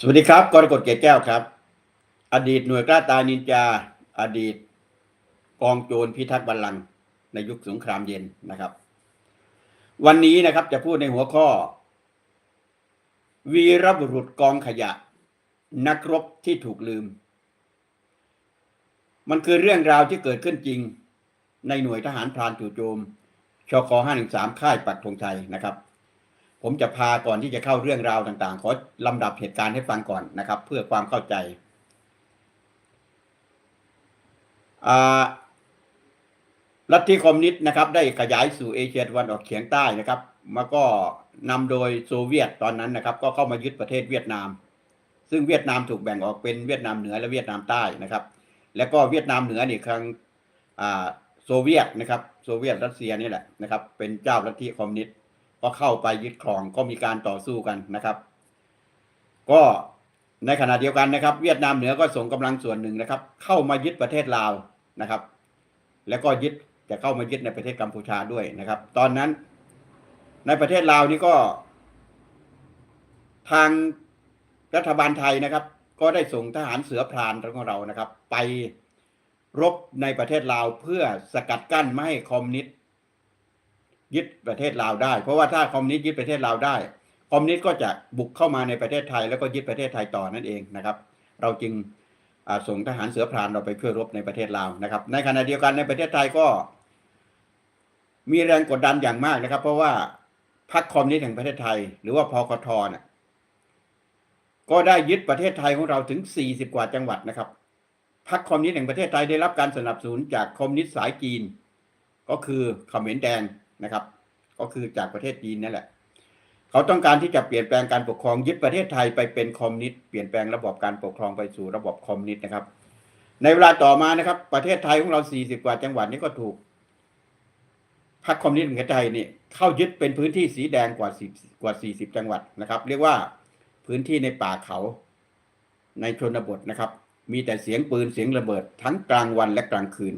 สวัสดีครับกรกฎเกตแก้วครับ อดีตหน่วยกล้าตายนินจา อดีตกองโจรพิทักษ์บัลลังก์ในยุคสงครามเย็นนะครับ วันนี้นะครับจะพูดในหัวข้อ วีรบุรุษกองขยะ นักรบที่ถูกลืม มันคือเรื่องราวที่เกิดขึ้นจริง ในหน่วยทหารพรานจู่โจมชค513ค่ายปักธงชัยนะครับ ผมจะพาก่อนที่จะเข้าเรื่องราวต่างๆ ขอลำดับเหตุการณ์ให้ฟังก่อนนะครับ เพื่อความเข้าใจ ลัทธิคอมมิวนิสต์นะครับ ได้ขยายสู่เอเชียตะวันออกเฉียงใต้นะครับมาก็นำโดยโซเวียตตอนนั้นนะครับ ก็เข้ามายึดประเทศเวียดนาม ซึ่งเวียดนามถูกแบ่งออกเป็นเวียดนามเหนือและเวียดนามใต้นะครับ แล้วก็เวียดนามเหนือนี่ครั้งโซเวียตนะครับ โซเวียตรัสเซียนี่แหละนะครับ เป็นเจ้าลัทธิคอมมิวนิสต์ ก็เข้าไปยึดครองก็มีการต่อสู้กันนะครับ ก็ในขณะเดียวกันนะครับ เวียดนามเหนือก็ส่งกำลังส่วนหนึ่งนะครับ เข้ามายึดประเทศลาวนะครับ แล้วก็ยึดจะเข้ามายึดในประเทศกัมพูชาด้วยนะครับ ตอนนั้น ในประเทศลาวนี่ก็ ทางรัฐบาลไทยนะครับ ก็ได้ส่งทหารเสือพรานของเรานะครับ ไปรบในประเทศลาวเพื่อสกัดกั้นไม่ให้คอมมิวนิสต์ ยึดประเทศลาวได้ เพราะว่าถ้าคอมมิวนิสต์ยึดประเทศลาวได้ คอมมิวนิสต์ก็จะบุกเข้ามาในประเทศไทย แล้วก็ยึดประเทศไทยต่อนั่นเองนะครับ เราจึงส่งทหารเสือพรานเราไปช่วยรบในประเทศลาวนะครับ ในขณะเดียวกันในประเทศไทยก็ มีแรงกดดันอย่างมากนะครับ เพราะว่าพรรคคอมมิวนิสต์แห่งประเทศไทย หรือว่าพคทเนี่ยก็ได้ยึดประเทศไทยของเราถึง 40 กว่าจังหวัดนะครับพรรคคอมมิวนิสต์แห่งประเทศไทยได้รับการสนับสนุนจากคอมมิวนิสต์สายจีน ก็คือขมรแดง นะครับ ก็คือจากประเทศจีนนั่นแหละ เขาต้องการที่จะเปลี่ยนแปลงการปกครองยึดประเทศไทยไปเป็นคอมมิวนิสต์เปลี่ยนแปลงระบบการปกครองไปสู่ระบบคอมมิวนิสต์นะครับ ในเวลาต่อมานะครับ ประเทศไทยของเรา 40 กว่าจังหวัดนี้ก็ถูกพรรคคอมมิวนิสต์แห่งไทยนี่เข้ายึดเป็นพื้นที่สีแดงกว่า10กว่า 40 จังหวัดนะครับ เรียกว่าพื้นที่ในป่าเขาในชนบทนะครับ มีแต่เสียงปืนเสียงระเบิดทั้งกลางวันและกลางคืน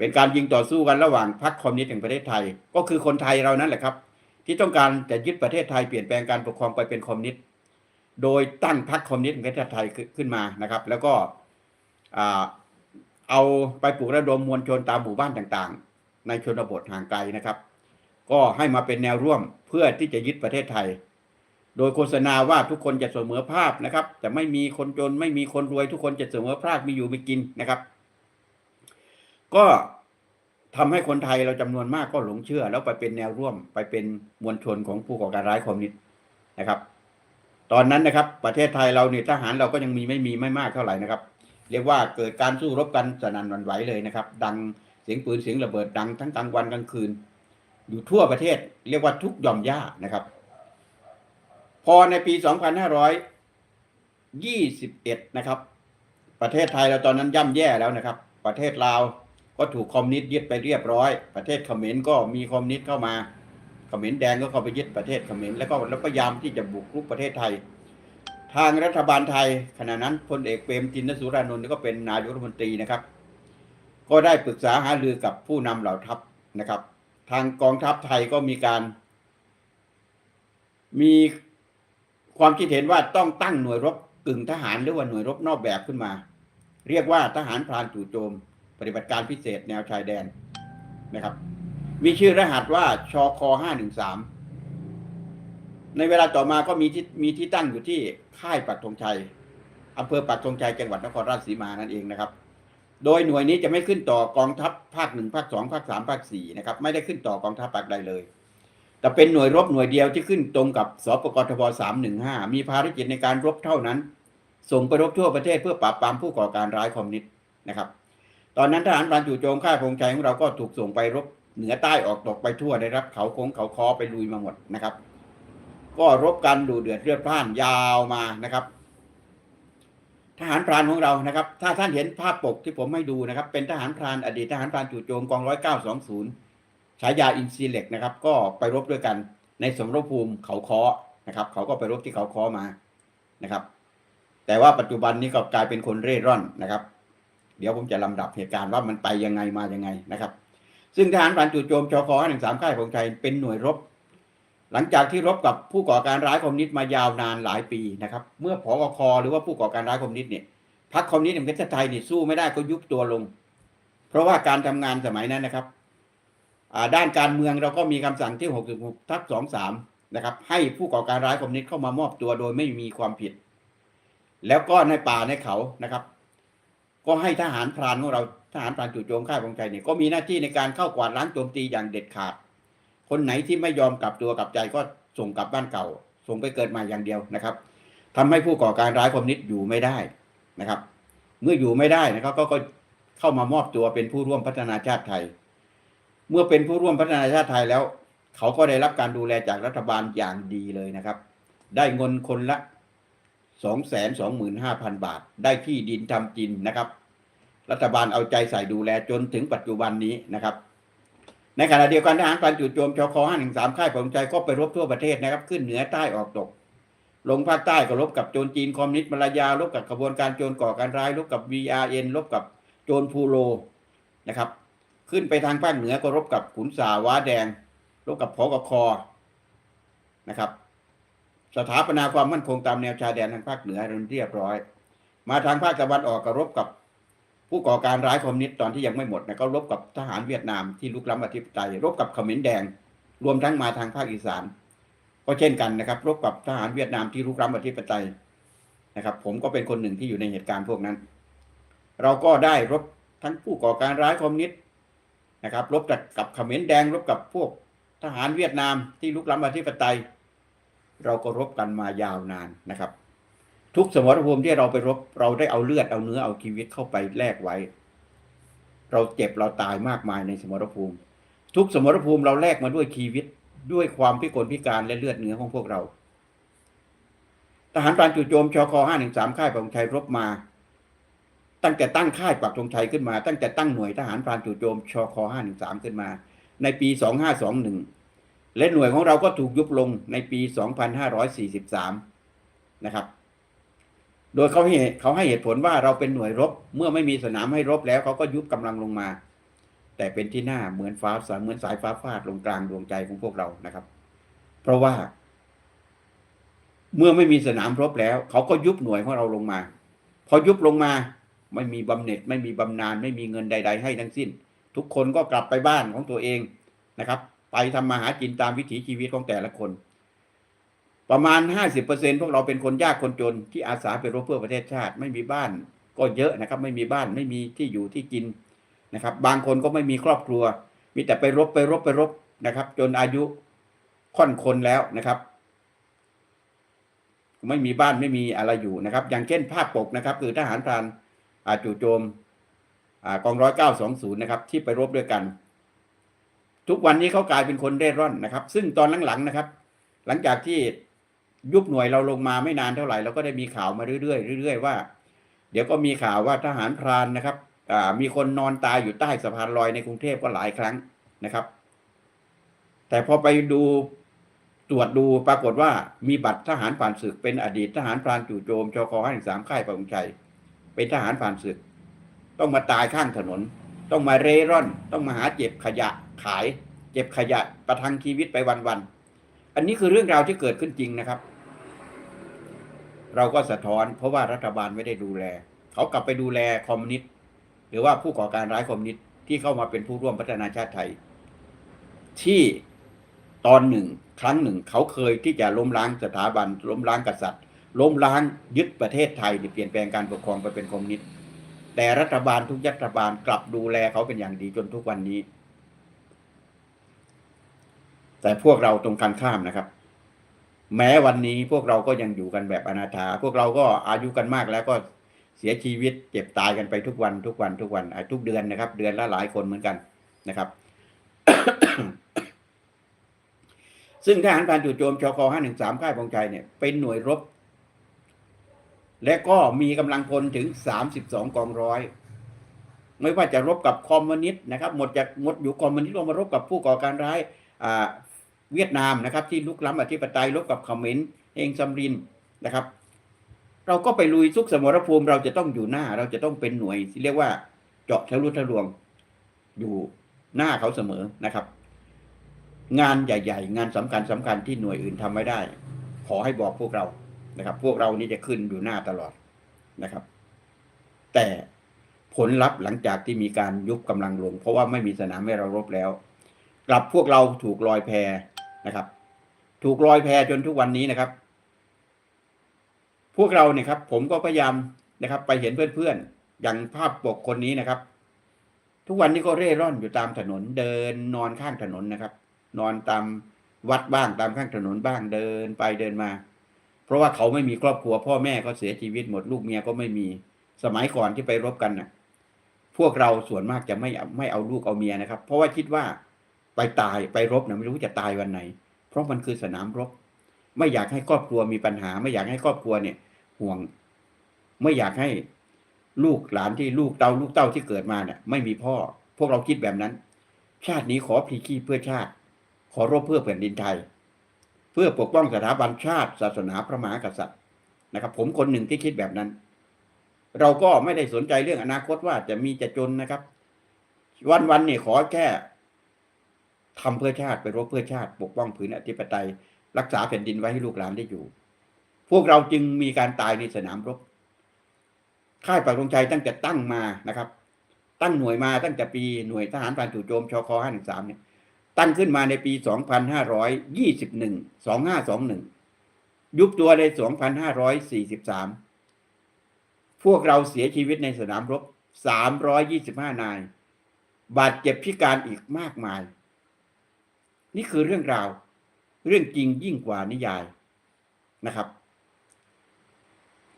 เป็นการยิงต่อสู้กันระหว่างพรรคคอมมิวนิสต์แห่งประเทศไทย ก็คือคนไทยเรานั่นแหละครับ ที่ต้องการจะยึดประเทศไทยเปลี่ยนแปลงการปกครองไปเป็นคอมมิวนิสต์โดยตั้งพรรคคอมมิวนิสต์แห่งประเทศไทยขึ้นมานะครับ แล้วก็เอาไปปลุกระดมมวลชนตามหมู่บ้านต่างๆ ในชนบทห่างไกลนะครับ ก็ให้มาเป็นแนวร่วมเพื่อที่จะยึดประเทศไทย โดยโฆษณาว่าทุกคนจะเสมอภาพนะครับ จะไม่มีคนจนไม่มีคนรวยทุกคนจะเสมอภาคมีอยู่มีกินนะครับ ก็ทำให้คนไทยเราจำนวนมากก็หลงเชื่อ แล้วไปเป็นแนวร่วมไปเป็นมวลชนของผู้ก่อการร้ายคอมมิวนิสต์นะครับ ตอนนั้นนะครับ ประเทศไทยเราเนี่ยทหารเราก็ยังมีไม่มีไม่มากเท่าไหร่นะครับ เรียกว่าเกิดการสู้รบกันสนั่นหวั่นไหวเลยนะครับ ดังเสียงปืนเสียงระเบิดดังทั้งกลางวันกลางคืน อยู่ทั่วประเทศ เรียกว่าทุกย่อมย่านะครับ พอในปี 2521 นะครับ ประเทศไทยเราตอนนั้นย่ำแย่แล้วนะครับ ประเทศลาว ก็ถูกคอมมิวนิสต์ยึดไปเรียบร้อย ประเทศเขมรก็มีคอมมิวนิสต์เข้ามาเขมรแดงก็เข้าไปยึดประเทศเขมรแล้วก็แล้วพยายามที่จะบุกรุกประเทศไทย ทางรัฐบาลไทย ขณะนั้นพลเอกเปรมตินสุรานนท์ก็เป็นนายกรัฐมนตรีนะครับ ก็ได้ปรึกษาหารือกับผู้นำเหล่าทัพนะครับ ทางกองทัพไทยก็มีการ มีความคิดเห็นว่าต้องตั้งหน่วยรบกึ่งทหารหรือว่าหน่วยรบนอกแบบขึ้นมา เรียกว่าทหารพรานจู่โจม ปฏิบัติการพิเศษแนวชายแดนนะครับ มีชื่อรหัสว่าชค513ในเวลาต่อมาก็มีที่มีที่ตั้งอยู่ที่ค่ายปักธงชัยอำเภอปักธงชัยจังหวัดนครราชสีมานั่นเองนะครับ โดยหน่วยนี้จะไม่ขึ้นต่อกองทัพภาคหนึ่งภาคสองภาคสามภาคสี่นะครับ ไม่ได้ขึ้นต่อกองทัพภาคใดเลย แต่เป็นหน่วยรบหน่วยเดียวที่ขึ้นตรงกับสปกทบ315มีภารกิจในการรบเท่านั้น ส่งไปรบทั่วประเทศเพื่อปราบปรามผู้ก่อการร้ายคอมมิวนิสต์นะครับ ตอนนั้นทหารพรานจู่โจมค่ายพงชัยของเราก็ถูกส่งไปรบเหนือใต้ออกตกไปทั่วได้รับ เขาโค้งเขาคอไปลุยมาหมดนะครับ ก็รบกันดูเดือดเลือดพล่านยาวมานะครับ ทหารพรานของเรานะครับ ถ้าท่านเห็นภาพปกที่ผมให้ดูนะครับ เป็นทหารพรานอดีตทหารพรานจู่โจมกองร้อยเก้าสองศูนย์ฉายาอินซีเล็กนะครับ ก็ไปรบด้วยกันในสมรภูมิเขาคอนะครับ เขาก็ไปรบที่เขาคอมานะครับ แต่ว่าปัจจุบันนี้ก็กลายเป็นคนเร่ร่อนนะครับ เดี๋ยวผมจะลำดับเหตุการณ์ว่ามันไปยังไงมายังไงนะครับ ซึ่งทหารพรานจู่โจมชคหนึ่งสามค่ายพงชัยเป็นหน่วยรบ หลังจากที่รบกับผู้ก่อการร้ายคอมมิวนิสต์มายาวนานหลายปีนะครับ เมื่อผอคหรือว่าผู้ก่อการร้ายคอมมิวนิสต์เนี่ยพรรคคอมมิวนิสต์แห่งประเทศไทยเนี่ยสู้ไม่ได้ก็ยุบตัวลง เพราะว่าการทำงานสมัยนั้นนะครับด้านการเมืองเราก็มีคำสั่งที่ 66ทับ23 นะครับ ให้ผู้ก่อการร้ายคอมมิวนิสต์เข้ามามอบตัวโดยไม่มีความผิด แล้วก็ในป่าในเขานะครับ ก็ให้ทหารพรานของเราทหารพรานจู่โจมค่ายของใจเนี่ยก็มีหน้าที่ในการเข้ากวาดล้างโจมตีอย่างเด็ดขาด คนไหนที่ไม่ยอมกลับตัวกลับใจก็ส่งกลับบ้านเก่า ส่งไปเกิดใหม่อย่างเดียวนะครับทำให้ผู้ก่อการร้ายคอมมิวนิสต์อยู่ไม่ได้นะครับ เมื่ออยู่ไม่ได้นะครับก็ก็เข้ามามอบตัวเป็นผู้ร่วมพัฒนาชาติไทย เมื่อเป็นผู้ร่วมพัฒนาชาติไทยแล้ว เขาก็ได้รับการดูแลจากรัฐบาลอย่างดีเลยนะครับ ได้เงินคนละ สองแสนสองหมื่นห้าพันบาท ได้ที่ดินทำกินนะครับ รัฐบาลเอาใจใส่ดูแลจนถึงปัจจุบันนี้นะครับ ในขณะเดียวกันทหารพรานจู่โจมชค513 ค่ายผมใจก็ไปรบทั่วประเทศนะครับ ขึ้นเหนือใต้ออกตก ลงภาคใต้ก็รบกับโจรจีนคอมมิวนิสต์มาลายา รบกับขบวนการโจรก่อการร้าย รบกับ VRN รบกับโจรพูโรนะครับ ขึ้นไปทางภาคเหนือก็รบกับขุนสาว้าแดง รบกับพกคนะครับ สถาปนาความมั่นคงตามแนวชายแดนทางภาคเหนือเรียบร้อย มาทางภาคตะวันออกก็รบกับผู้ก่อการร้ายคอมมิวนิสต์ตอนที่ยังไม่หมดนะก็รบกับทหารเวียดนามที่ลุกล้ำอธิปไตยรบกับเขมรแดง รวมทั้งมาทางภาคอีสาน ก็เช่นกันนะครับ รบกับทหารเวียดนามที่ลุกล้ำอธิปไตยนะครับ ผมก็เป็นคนหนึ่งที่อยู่ในเหตุการณ์พวกนั้น เราก็ได้รบทั้งผู้ก่อการร้ายคอมมิวนิสต์นะครับ รบกับเขมรแดง รบกับพวกทหารเวียดนามที่ลุกล้ำอธิปไตย เราก็รบกันมายาวนานนะครับ ทุกสมรภูมิที่เราไปรบ เราได้เอาเลือดเอาเนื้อเอาชีวิตเข้าไปแลกไว้ เราเจ็บเราตายมากมายในสมรภูมิ ทุกสมรภูมิเราแลกมาด้วยชีวิตด้วยความพิกลพิการและเลือดเนื้อของพวกเรา ทหารพรานจู่โจมชค513ค่ายปักธงชัยรบมา ตั้งแต่ตั้งค่ายปักธงชัยขึ้นมา ตั้งแต่ตั้งหน่วยทหารพรานจู่โจมชค513ขึ้นมา ในปี2521 และหน่วยของเราก็ถูกยุบลงในปี 2543 นะครับ โดยเขาให้เขาให้เหตุผลว่าเราเป็นหน่วยรบ เมื่อไม่มีสนามให้รบแล้วเขาก็ยุบกำลังลงมา แต่เป็นที่หน้าเหมือนฟ้าสาเหมือนสายฟ้าฟาดลงกลางดวงใจของพวกเรานะครับ เพราะว่า เมื่อไม่มีสนามรบแล้ว เขาก็ยุบหน่วยของเราลงมา พอยุบลงมาไม่มีบำเหน็จไม่มีบำนาญไม่มีเงินใด ๆ ให้ทั้งสิ้น ทุกคนก็กลับไปบ้านของตัวเองนะครับ ไปทำมาหากินตามวิถีชีวิตของแต่ละคน ประมาณ 50%พวกเราเป็นคนยากคนจนที่อาสาไปรบเพื่อประเทศชาติ ไม่มีบ้านก็เยอะนะครับ ไม่มีบ้านไม่มีที่อยู่ที่กินนะครับ บางคนก็ไม่มีครอบครัว มีแต่ไปรบไปรบไปรบนะครับ จนอายุค่อนคนแล้วนะครับ ไม่มีบ้านไม่มีอะไรอยู่นะครับ อย่างเช่นภาพปกนะครับ คือทหารพรานอาจู่โจมอกองร้อยเก้าสองศูนย์นะครับ ที่ไปรบด้วยกัน ทุกวันนี้เขากลายเป็นคนเร่ร่อนนะครับ ซึ่งตอนหลังๆนะครับ หลังจากที่ยุบหน่วยเราลงมาไม่นานเท่าไหร่เราก็ได้มีข่าวมาเรื่อยๆเรื่อยๆว่า เดี๋ยวก็มีข่าวว่าทหารพรานนะครับมีคนนอนตายอยู่ใต้สะพานลอยในกรุงเทพก็หลายครั้งนะครับ แต่พอไปดูตรวจดูปรากฏว่ามีบัตรทหารผ่านศึก เป็นอดีตทหารพรานจู่โจมชคห้าสามค่ายประงชัย เป็นทหารผ่านศึก ต้องมาตายข้างถนน ต้องมาเร่ร่อน ต้องมาหาเจ็บขยะขาย เจ็บขยะประทังชีวิตไปวันๆอันนี้คือเรื่องราวที่เกิดขึ้นจริงนะครับ เราก็สะท้อนเพราะว่ารัฐบาลไม่ได้ดูแล เขากลับไปดูแลคอมมิวนิสต์หรือว่าผู้ก่อการร้ายคอมมิวนิสต์ที่เข้ามาเป็นผู้ร่วมพัฒนาชาติไทย ที่ตอนหนึ่งครั้งหนึ่ง เขาเคยที่จะล้มล้างสถาบันล้มล้างกษัตริย์ ล้มล้างยึดประเทศไทยเปลี่ยนแปลงการปกครองไปเป็นคอมมิวนิสต์ แต่รัฐบาลทุกรัฐบาลกลับดูแลเขาเป็นอย่างดีจนทุกวันนี้ แต่พวกเราตรงกันข้ามนะครับ แม้วันนี้พวกเราก็ยังอยู่กันแบบอนาถาพวกเราก็อายุกันมากแล้วก็เสียชีวิตเจ็บตายกันไปทุกวันทุกวันทุกวันทุกเดือนนะครับ เดือนละหลายคนเหมือนกันนะครับ ซึ่งทหารพรานจู่โจมชค513ค่ายพงชัยเนี่ยเป็นหน่วยรบ และก็มีกำลังพลถึง 32 กองร้อย ไม่ว่าจะรบกับคอมมิวนิสต์นะครับ หมดจากหมดอยู่คอมมิวนิสต์ลงมารบกับผู้ก่อการร้ายเวียดนามนะครับ ที่ลุกล้ำอธิปไตยรบกับเขมรเองซัมรินนะครับ เราก็ไปลุยทุกสมรภูมิเราจะต้องอยู่หน้า เราจะต้องเป็นหน่วยที่เรียกว่าเจาะทะลุทะลวงอยู่หน้าเขาเสมอนะครับ งานใหญ่ ๆ งานสำคัญสำคัญที่หน่วยอื่นทำไม่ได้ ขอให้บอกพวกเรา นะครับ พวกเรานี่จะขึ้นอยู่หน้าตลอดนะครับ แต่ผลลัพธ์หลังจากที่มีการยุบกำลังลง เพราะว่าไม่มีสนามให้เรารบแล้ว กลับพวกเราถูกลอยแพนะครับ ถูกลอยแพจนทุกวันนี้นะครับ พวกเราเนี่ยครับ ผมก็พยายามนะครับ ไปเห็นเพื่อนๆอย่างภาพปกคนนี้นะครับ ทุกวันนี้ก็เร่ร่อนอยู่ตามถนนเดินนอนข้างถนนนะครับ นอนตามวัดบ้างตามข้างถนนบ้างเดินไปเดินมา เพราะว่าเขาไม่มีครอบครัว พ่อแม่ก็เสียชีวิตหมดลูกเมียก็ไม่มีสมัยก่อนที่ไปรบกันน่ะ พวกเราส่วนมากจะไม่ไม่เอาลูกเอาเมียนะครับ เพราะว่าคิดว่าไปตายไปรบนะไม่รู้จะตายวันไหน เพราะมันคือสนามรบ ไม่อยากให้ครอบครัวมีปัญหา ไม่อยากให้ครอบครัวเนี่ย ห่วง ไม่อยากให้ลูกหลานที่ลูกเต้าลูกเต้าที่เกิดมาเนี่ยไม่มีพ่อ พวกเราคิดแบบนั้น ชาตินี้ขอพีขี้เพื่อชาติ ขอรบเพื่อแผ่นดินไทย เพื่อปกป้องสถาบันชาติ ศาสนาพระมหากษัตริย์นะครับ ผมคนหนึ่งที่คิดแบบนั้น เราก็ไม่ได้สนใจเรื่องอนาคตว่าจะมีจะจนนะครับ วันวันๆเนี่ยขอแค่ทำเพื่อชาติไปรบเพื่อชาติ ปกป้องผืนอธิปไตย รักษาแผ่นดินไว้ให้ลูกหลานได้อยู่ พวกเราจึงมีการตายในสนามรบค่ายปักธงชัยตั้งแต่ตั้งมานะครับ ตั้งหน่วยมาตั้งแต่ปีหน่วยทหารพรานจู่โจมชค513เนี่ย ตั้งขึ้นมาในปี 2521 2521 ยุบตัวใน 2543 พวกเราเสียชีวิตในสนามรบ 325 นาย บาดเจ็บพิการอีกมากมาย นี่คือเรื่องราว เรื่องจริงยิ่งกว่านิยายนะครับ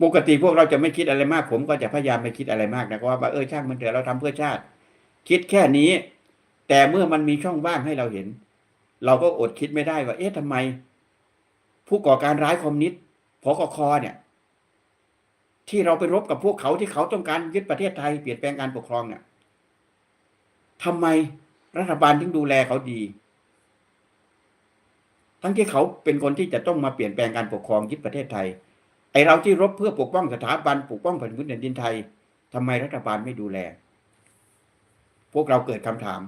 ปกติพวกเราจะไม่คิดอะไรมาก ผมก็จะพยายามไม่คิดอะไรมากนะว่า เออช่างมันเถอะเราทำเพื่อชาติ คิดแค่นี้ แต่เมื่อมันมีช่องว่างให้เราเห็น เราก็อดคิดไม่ได้ว่า เอ๊ะทำไม ผู้ก่อการร้ายคอมมิวนิสต์พกคเนี่ย ที่เราไปรบกับพวกเขาที่เขาต้องการยึดประเทศไทยเปลี่ยนแปลงการปกครองเนี่ยทำไมรัฐบาลถึงดูแลเขาดี ทั้งที่เขาเป็นคนที่จะต้องมาเปลี่ยนแปลงการปกครองยึดประเทศไทย ไอเราที่รบเพื่อปกป้องสถาบันปกป้องแผ่นดินแผ่นดินไทยทำไมรัฐบาลไม่ดูแล พวกเราเกิดคำถาม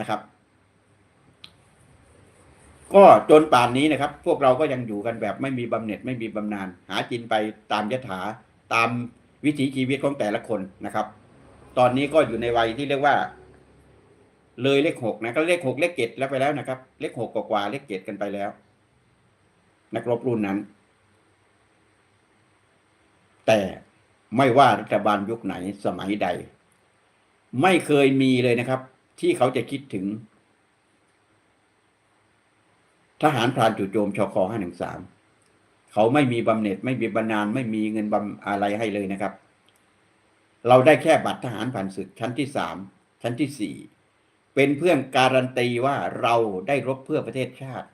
นะครับ ก็จนป่านนี้นะครับ พวกเราก็ยังอยู่กันแบบไม่มีบำเหน็จไม่มีบำนาญหากินไปตามยถาตามวิถีชีวิตของแต่ละคนนะครับ ตอนนี้ก็อยู่ในวัยที่เรียกว่า เลยเลขหกนะก็เลขหกเลขเจ็ดแล้วไปแล้วนะครับ เลขหกกว่าเลขเจ็ดกันไปแล้ว นักรบรุ่นนั้น แต่ไม่ว่ารัฐบาลยุคไหนสมัยใด ไม่เคยมีเลยนะครับ ที่เขาจะคิดถึง ทหารพรานจู่โจมชคห้าหนึ่งสามเขาไม่มีบำเหน็จไม่มีบำนาญไม่มีเงินบำอะไรให้เลยนะครับ เราได้แค่บัตรทหารผ่านศึกชั้นที่สามชั้นที่สี่เป็นเพื่อนการันตีว่าเราได้รบเพื่อประเทศชาติ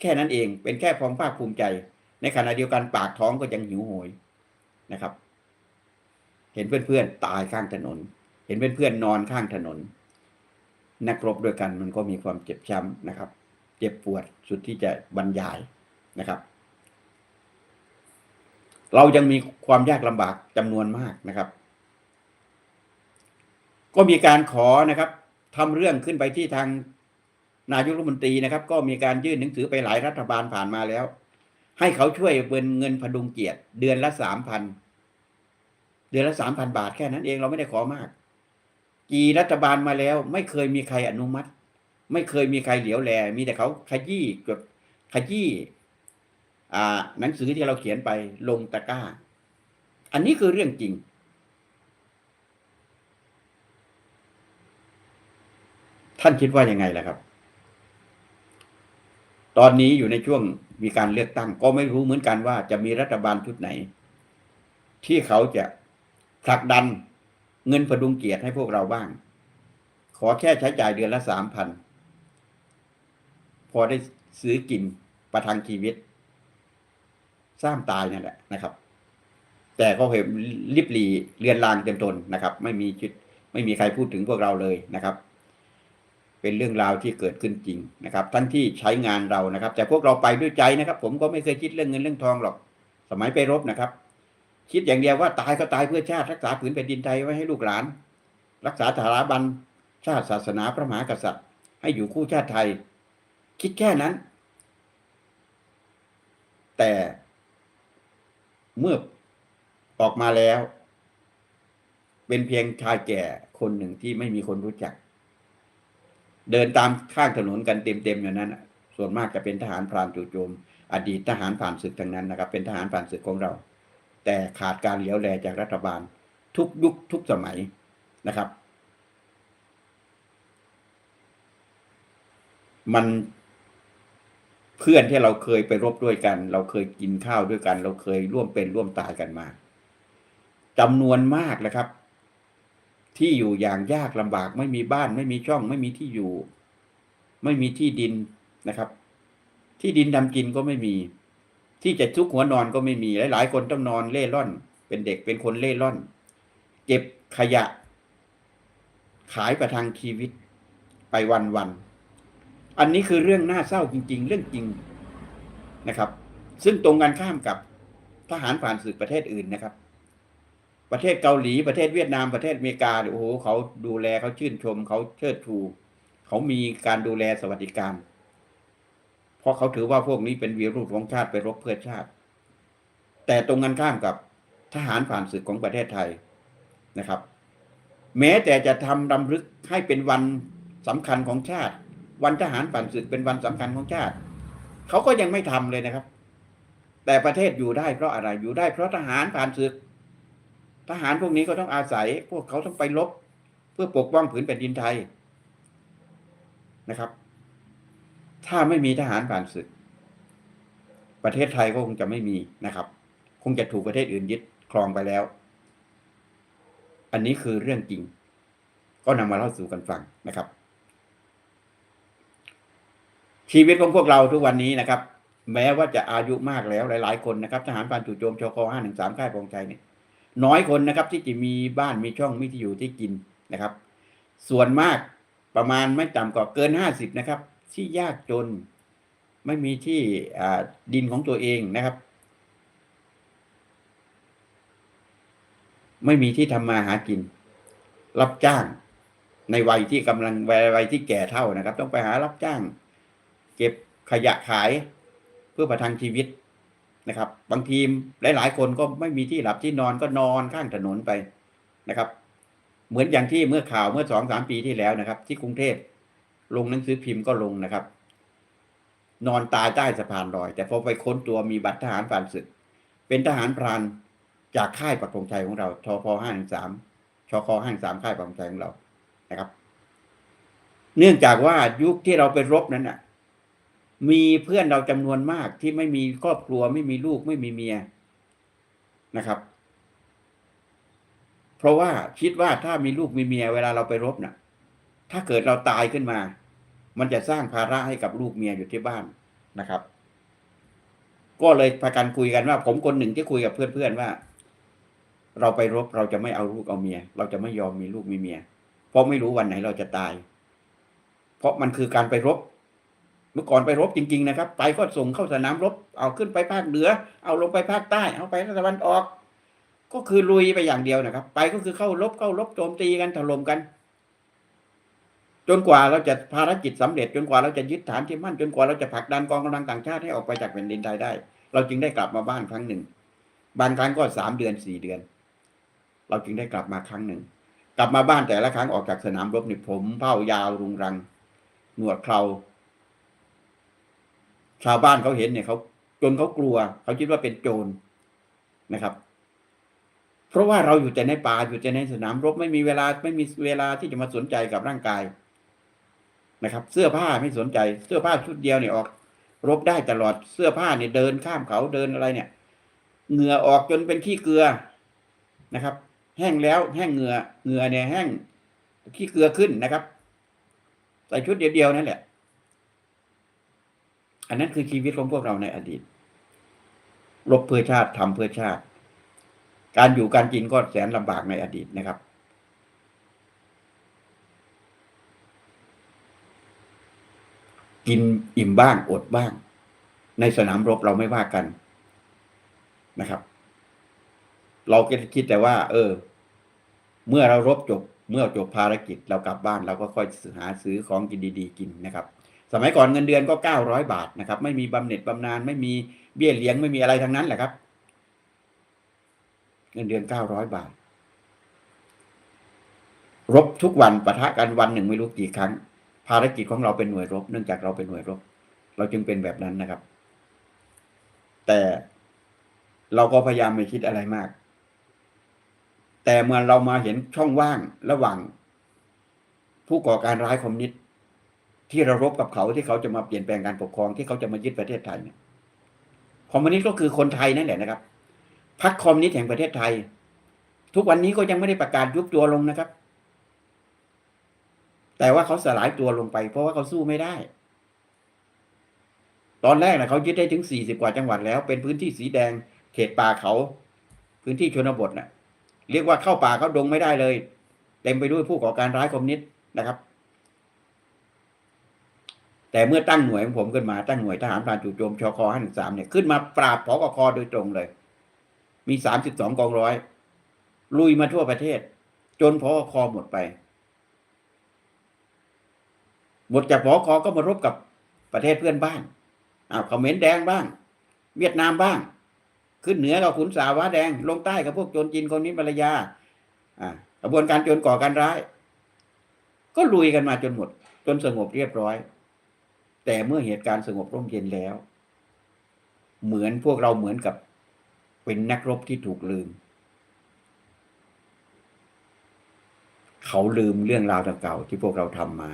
แค่นั้นเองเป็นแค่ความภาคภูมิใจ ในขณะเดียวกันปากท้องก็ยังหิวโหยนะครับ เห็นเพื่อนๆตายข้างถนน เห็นเพื่อนๆนอนข้างถนน นักรบด้วยกันมันก็มีความเจ็บช้ำนะครับ เจ็บปวดสุดที่จะบรรยายนะครับ เรายังมีความยากลำบากจำนวนมากนะครับ ก็มีการขอนะครับทำเรื่องขึ้นไปที่ทางนายกรัฐมนตรีนะครับ ก็มีการยื่นหนังสือไปหลายรัฐบาลผ่านมาแล้ว ให้เขาช่วยเบินเงินพดุงเกียรติ เดือนละสามพันเดือนละสามพันบาทแค่นั้นเองเราไม่ได้ขอมาก กี่รัฐบาลมาแล้ว ไม่เคยมีใครอนุมัติ ไม่เคยมีใครเหลียวแล มีแต่เขาขยี้กดขยี้อ่า หนังสือที่เราเขียนไปลงตะกร้า อันนี้คือเรื่องจริง ท่านคิดว่ายังไงล่ะครับ ตอนนี้อยู่ในช่วงมีการเลือกตั้ง ก็ไม่รู้เหมือนกันว่าจะมีรัฐบาลชุดไหน ที่เขาจะผลักดัน เงินพดุงเกียรติให้พวกเราบ้าง ขอแค่ใช้จ่ายเดือนละสามพันพอได้ซื้อกินประทังชีวิต สร้างตายนั่นแหละนะครับ แต่ก็เห็นริบหลีเรียนลางเต็มตนนะครับ ไม่มีชุดไม่มีใครพูดถึงพวกเราเลยนะครับ เป็นเรื่องราวที่เกิดขึ้นจริงนะครับทั้งที่ใช้งานเรานะครับ แต่พวกเราไปด้วยใจนะครับ ผมก็ไม่เคยคิดเรื่องเงินเรื่องทองหรอก สมัยไปรบนะครับ คิดอย่างเดียวว่าตายก็ตายเพื่อชาติรักษาผืนแผ่นดินไทยไว้ให้ลูกหลาน รักษาสถาบันชาติศาสนาพระมหากษัตริย์ ให้อยู่คู่ชาติไทย คิดแค่นั้น แต่เมื่อออกมาแล้ว เป็นเพียงชายแก่คนหนึ่งที่ไม่มีคนรู้จัก เดินตามข้างถนนกันเต็มๆอย่างนั้น ส่วนมากจะเป็นทหารพรานจู่โจม อดีตทหารผ่านศึกทั้งนั้นนะครับ เป็นทหารผ่านศึกของเรา แต่ขาดการเหลียวแลจากรัฐบาล ทุกยุคทุกสมัยนะครับ มันเพื่อนที่เราเคยไปรบด้วยกัน เราเคยกินข้าวด้วยกัน เราเคยร่วมเป็นร่วมตายกันมาจำนวนมากนะครับ ที่อยู่อย่างยากลำบากไม่มีบ้านไม่มีช่อง ไม่มีที่อยู่ ไม่มีที่ดินนะครับ ที่ดินทำกินก็ไม่มี ที่จะซุกหัวนอนก็ไม่มีหลาย ๆ คนต้องนอนเล่ร่อน เป็นเด็กเป็นคนเล่ร่อน เก็บขยะ ขายประทังชีวิตไปวันวันอันนี้คือเรื่องน่าเศร้าจริง ๆ เรื่องจริงนะครับ ซึ่งตรงกันข้ามกับทหารผ่านศึกประเทศอื่นนะครับ ประเทศเกาหลีประเทศเวียดนามประเทศอเมริกาโอ้โหเขาดูแลเขาชื่นชมเขาเชิดชูเขามีการดูแลสวัสดิการ เพราะเขาถือว่าพวกนี้เป็นวีรุษของชาติไปรบเพื่อชาติ แต่ตรงกันข้ามกับทหารผ่านศึกของประเทศไทยนะครับ แม้แต่จะทำรำลึกให้เป็นวันสำคัญของชาติ วันทหารผ่านศึกเป็นวันสำคัญของชาติ เขาก็ยังไม่ทำเลยนะครับ แต่ประเทศอยู่ได้เพราะอะไรอยู่ได้เพราะทหารผ่านศึก ทหารพวกนี้ก็ต้องอาศัย พวกเขาต้องไปรบเพื่อปกป้องผืนแผ่นดินไทยนะครับ ถ้าไม่มีทหารผ่านศึก ประเทศไทยก็คงจะไม่มีนะครับ คงจะถูกประเทศอื่นยึดครองไปแล้ว อันนี้คือเรื่องจริง ก็นำมาเล่าสู่กันฟังนะครับ ชีวิตของพวกเราทุกวันนี้นะครับ แม้ว่าจะอายุมากแล้วหลาย ๆ คนนะครับทหารผ่านจู่โจมชคห้าหนึ่งสามค่ายปองชัยเนี่ยน้อยคนนะครับ ที่จะมีบ้านมีช่องมีที่อยู่ที่กินนะครับ ส่วนมากประมาณไม่ต่ำกว่าเกินห้าสิบนะครับ ที่ยากจน ไม่มีที่ดินของตัวเองนะครับ ไม่มีที่ทำมาหากิน รับจ้าง ในวัยที่กำลังวัยที่แก่เท่านะครับ ต้องไปหารับจ้าง เก็บขยะขายเพื่อประทังชีวิตนะครับ บางทีมหลาย ๆ คนก็ไม่มีที่หลับที่นอนก็นอนข้างถนนไปนะครับ เหมือนอย่างที่เมื่อข่าวเมื่อสองสามปีที่แล้วนะครับ ที่กรุงเทพ ลงหนังสือพิมพ์ก็ลงนะครับ นอนตายใต้สะพานลอย แต่พอไปค้นตัวมีบัตรทหารผ่านศึก เป็นทหารพรานจากค่ายปักธงชัยของเราทพห้าหนึ่งสามชคห้าสามค่ายปักธงชัยของเรานะครับ เนื่องจากว่ายุคที่เราไปรบนั้นน่ะ มีเพื่อนเราจำนวนมากที่ไม่มีครอบครัวไม่มีลูกไม่มีเมียนะครับ เพราะว่าคิดว่าถ้ามีลูกมีเมียเวลาเราไปรบน่ะ ถ้าเกิดเราตายขึ้นมา มันจะสร้างภาระให้กับลูกเมียอยู่ที่บ้านนะครับ ก็เลยพากันคุยกันว่า ผมคนหนึ่งที่คุยกับเพื่อนๆว่า เราไปรบเราจะไม่เอาลูกเอาเมีย เราจะไม่ยอมมีลูกมีเมีย เพราะไม่รู้วันไหนเราจะตาย เพราะมันคือการไปรบ เมื่อก่อนไปรบจริง ๆ นะครับ ไปก็ส่งเข้าสนามรบ เอาขึ้นไปภาคเหนือ เอาลงไปภาคใต้ เอาไปตะวันออก ก็คือลุยไปอย่างเดียวนะครับ ไปก็คือเข้ารบเข้ารบโจมตีกันถล่มกัน จนกว่าเราจะภารกิจสำเร็จ จนกว่าเราจะยึดฐานที่มั่น จนกว่าเราจะผลักดันกองกำลังต่างชาติให้ออกไปจากแผ่นดินไทยได้ เราจึงได้กลับมาบ้านครั้งหนึ่งบางครั้งก็สามเดือนสี่เดือน เราจึงได้กลับมาครั้งหนึ่ง กลับมาบ้านแต่ละครั้งออกจากสนามรบนี่ผมเผ้ายาวรุงรัง หนวดเคราชาวบ้านเขาเห็นเนี่ยเขาจนเขากลัว เขาคิดว่าเป็นโจรนะครับ เพราะว่าเราอยู่แต่ในป่าอยู่แต่ในสนามรบไม่มีเวลาไม่มีเวลาที่จะมาสนใจกับร่างกาย นะครับ เสื้อผ้าไม่สนใจเสื้อผ้าชุดเดียวเนี่ยออก รบได้ตลอดเสื้อผ้าเนี่ยเดินข้ามเขาเดินอะไรเนี่ย เหงื่อออกจนเป็นขี้เกลือนะครับ แห้งแล้วแห้งเหงื่อเหงื่อเนี่ยแห้งขี้เกลือขึ้นนะครับใส่ชุดเดียวๆนั่นแหละ อันนั้นคือชีวิตของพวกเราในอดีตรบเพื่อชาติทำเพื่อชาติ การอยู่การกินก็แสนลำบากในอดีตนะครับ กินอิ่มบ้างอดบ้าง ในสนามรบเราไม่ว่ากันนะครับ เราก็คิดแต่ว่า เออ เมื่อเรารบจบ เมื่อจบภารกิจเรากลับบ้านเราก็ค่อยหาซื้อของกินดี ๆ กินนะครับ สมัยก่อนเงินเดือนก็เก้าร้อยบาทนะครับ ไม่มีบำเหน็จบำนาญไม่มีเบี้ยเลี้ยงไม่มีอะไรทั้งนั้นแหละครับ เงินเดือนเก้าร้อยบาท รบทุกวันปะทะกันวันหนึ่งไม่รู้กี่ครั้ง ภารกิจของเราเป็นหน่วยรบ เนื่องจากเราเป็นหน่วยรบ เราจึงเป็นแบบนั้นนะครับ แต่เราก็พยายามไม่คิดอะไรมาก แต่เมื่อเรามาเห็นช่องว่างระหว่าง ผู้ก่อการร้ายคอมมิวนิสต์ที่เรารบกับเขาที่เขาจะมาเปลี่ยนแปลงการปกครองที่เขาจะมายึดประเทศไทยเนี่ยคอมมิวนิสต์ก็คือคนไทยนั่นแหละนะครับพรรคคอมมิวนิสต์แห่งประเทศไทย ทุกวันนี้ก็ยังไม่ได้ประกาศยุบตัวลงนะครับ แต่ว่าเขาสลายตัวลงไป เพราะว่าเขาสู้ไม่ได้ ตอนแรกนะเขายึดได้ถึงสี่สิบกว่าจังหวัดแล้ว เป็นพื้นที่สีแดง เขตป่าเขา พื้นที่ชนบทนะ่ะ เรียกว่าเข้าป่าเข้าดงไม่ได้เลย เต็มไปด้วยผู้ก่อการร้ายคอมมิวนิสต์นะครับ แต่เมื่อตั้งหน่วยของผมขึ้นมาตั้งหน่วยทหารพรานจู่โจมชคห้าหนึ่งสามเนี่ยขึ้นมาปราบพกคอโดยตรงเลย มีสามสิบสองกองร้อยลุยมาทั่วประเทศ จนพกคอหมดไป หมดจากพกก็มารบกับประเทศเพื่อนบ้านอ้าวเขมรแดงบ้าง เวียดนามบ้าง ขึ้นเหนือกับขุนสาวะแดง ลงใต้กับพวกโจรจีนคนนี้มารยา อ่ากระบวนการโจรก่อการร้าย ก็ลุยกันมาจนหมด จนสงบเรียบร้อย แต่เมื่อเหตุการณ์สงบร่มเย็นแล้ว เหมือนพวกเราเหมือนกับเป็นนักรบที่ถูกลืม เขาลืมเรื่องราวเก่าๆที่พวกเราทำมา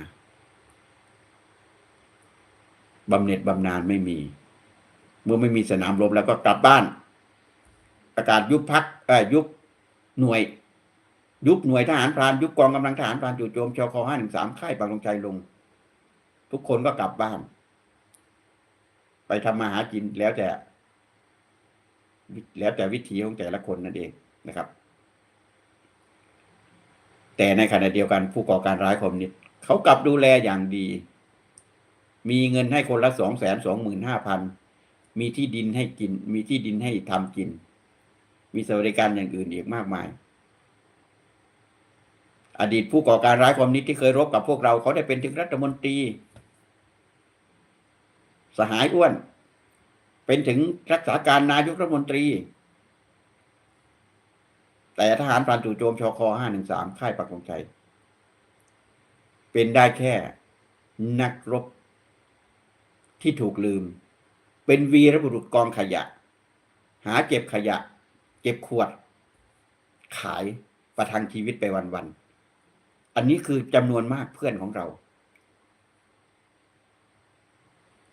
บำเหน็จบำนาญไม่มี เมื่อไม่มีสนามรบแล้วก็กลับบ้าน ประกาศยุบพักเอ่ยุบหน่วย ยุบหน่วยทหารพรานยุบกองกำลังทหารพรานจู่โจมชคห้าหนึ่งสามค่ายปักลงใจลง ทุกคนก็กลับบ้าน ไปทำมาหากินแล้วแต่ แล้วแต่วิถีของแต่ละคนนั่นเองนะครับ แต่ในขณะเดียวกันผู้ก่อการร้ายคอมมิวนิสต์เขากลับดูแลอย่างดี มีเงินให้คนละสองแสนสองหมื่นห้าพันมีที่ดินให้กิน มีที่ดินให้ทำกิน มีสวัสดิการอย่างอื่นอีกมากมาย อดีตผู้ก่อการร้ายคอมมิวนิสที่เคยรบกับพวกเราเขาได้เป็นถึงรัฐมนตรี สหายอ้วน เป็นถึงรักษาการนายกรัฐมนตรี แต่ทหารพรานจู่โจมชคห้าหนึ่งสามค่ายปักธงชัยเป็นได้แค่นักรบ ที่ถูกลืม เป็นวีรบุรุษกองขยะ หาเก็บขยะ เก็บขวด ขายประทังชีวิตไปวันๆอันนี้คือจำนวนมากเพื่อนของเรา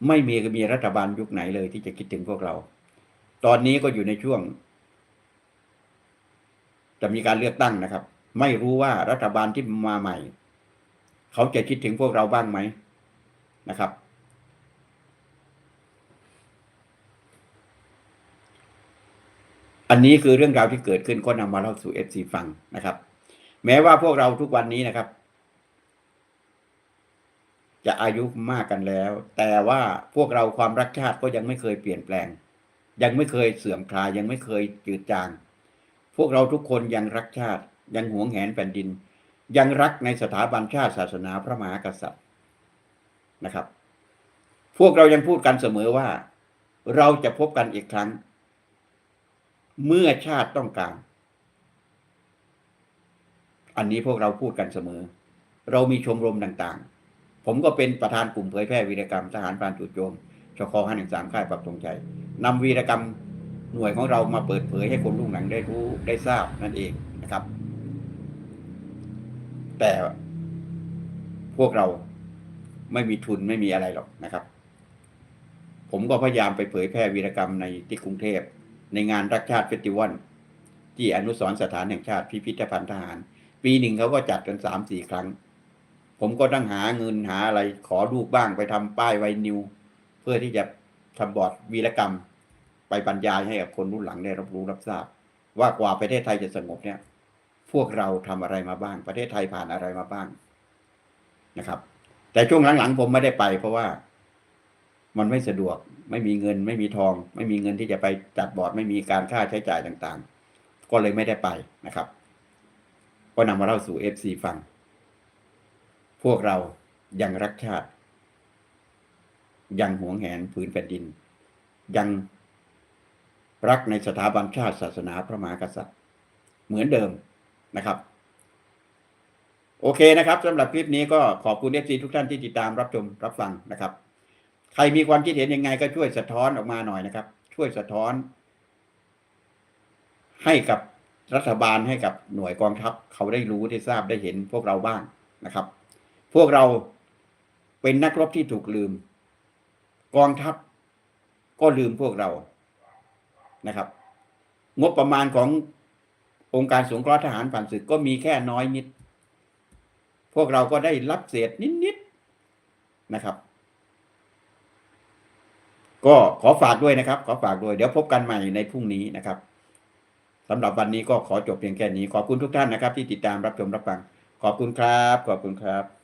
ไม่มีมีรัฐบาลยุคไหนเลยที่จะคิดถึงพวกเรา ตอนนี้ก็อยู่ในช่วง จะมีการเลือกตั้งนะครับ ไม่รู้ว่ารัฐบาลที่มาใหม่ เขาจะคิดถึงพวกเราบ้างไหมนะครับ อันนี้คือเรื่องราวที่เกิดขึ้นก็นำมาเล่าสู่เอฟซีฟังนะครับ แม้ว่าพวกเราทุกวันนี้นะครับ จะอายุมากกันแล้ว แต่ว่าพวกเราความรักชาติก็ยังไม่เคยเปลี่ยนแปลง ยังไม่เคยเสื่อมคลายยังไม่เคยจืดจาง พวกเราทุกคนยังรักชาติ ยังหวงแหนแผ่นดิน ยังรักในสถาบันชาติศาสนาพระมหากษัตริย์นะครับ พวกเรายังพูดกันเสมอว่า เราจะพบกันอีกครั้ง เมื่อชาติต้องการ อันนี้พวกเราพูดกันเสมอ เรามีชมรมต่างๆ ผมก็เป็นประธานกลุ่มเผยแพร่วีรกรรมทหารพรานจุดโจมชคห้าหนึ่งสามค่ายปักธงชัยนำวีรกรรมหน่วยของเรามาเปิดเผยให้คนรุ่นหลังได้รู้ได้ทราบนั่นเองนะครับ แต่พวกเราไม่มีทุนไม่มีอะไรหรอกนะครับ ผมก็พยายามไปเผยแพร่วีรกรรมในที่กรุงเทพ ในงานรักชาติเฟสติวัลที่อนุสรณ์สถานแห่งชาติพิพิธภัณฑ์ทหาร ปีหนึ่งเขาก็จัดกันสามสี่ครั้ง ผมก็ต้องหาเงินหาอะไรขอรูปบ้างไปทำป้ายไวนิว เพื่อที่จะทำบอร์ดวีรกรรม ไปบรรยายให้กับคนรุ่นหลังได้รับรู้รับทราบ ว่ากว่าประเทศไทยจะสงบเนี่ย พวกเราทำอะไรมาบ้าง ประเทศไทยผ่านอะไรมาบ้างนะครับ แต่ช่วงหลังๆผมไม่ได้ไปเพราะว่า มันไม่สะดวก ไม่มีเงิน ไม่มีทอง ไม่มีเงินที่จะไปจัดบอร์ด ไม่มีการค่าใช้จ่ายต่างๆ ก็เลยไม่ได้ไปนะครับ ก็นำมาเล่าสู่เอฟซีฟัง พวกเรายังรักชาติ ยังหวงแหนผืนแผ่นดิน ยังรักในสถาบันชาติศาสนาพระมหากษัตริย์ เหมือนเดิมนะครับ โอเคนะครับสำหรับคลิปนี้ก็ขอบคุณเอฟซีทุกท่านที่ติดตามรับชมรับฟังนะครับ ใครมีความคิดเห็นยังไงก็ช่วยสะท้อนออกมาหน่อยนะครับ ช่วยสะท้อน ให้กับรัฐบาลให้กับหน่วยกองทัพ เขาได้รู้ได้ทราบได้เห็นพวกเราบ้างนะครับ พวกเราเป็นนักรบที่ถูกลืม กองทัพก็ลืมพวกเรานะครับ งบประมาณขององค์การสงเคราะห์ทหารผ่านศึกก็มีแค่น้อยนิด พวกเราก็ได้รับเศษนิดๆนะครับ ก็ขอฝากด้วยนะครับ ขอฝากด้วยเดี๋ยวพบกันใหม่ในพรุ่งนี้นะครับสำหรับวันนี้ก็ขอจบเพียงแค่นี้ ขอบคุณทุกท่านนะครับ ที่ติดตามรับชมรับฟัง ขอบคุณครับ ขอบคุณครับ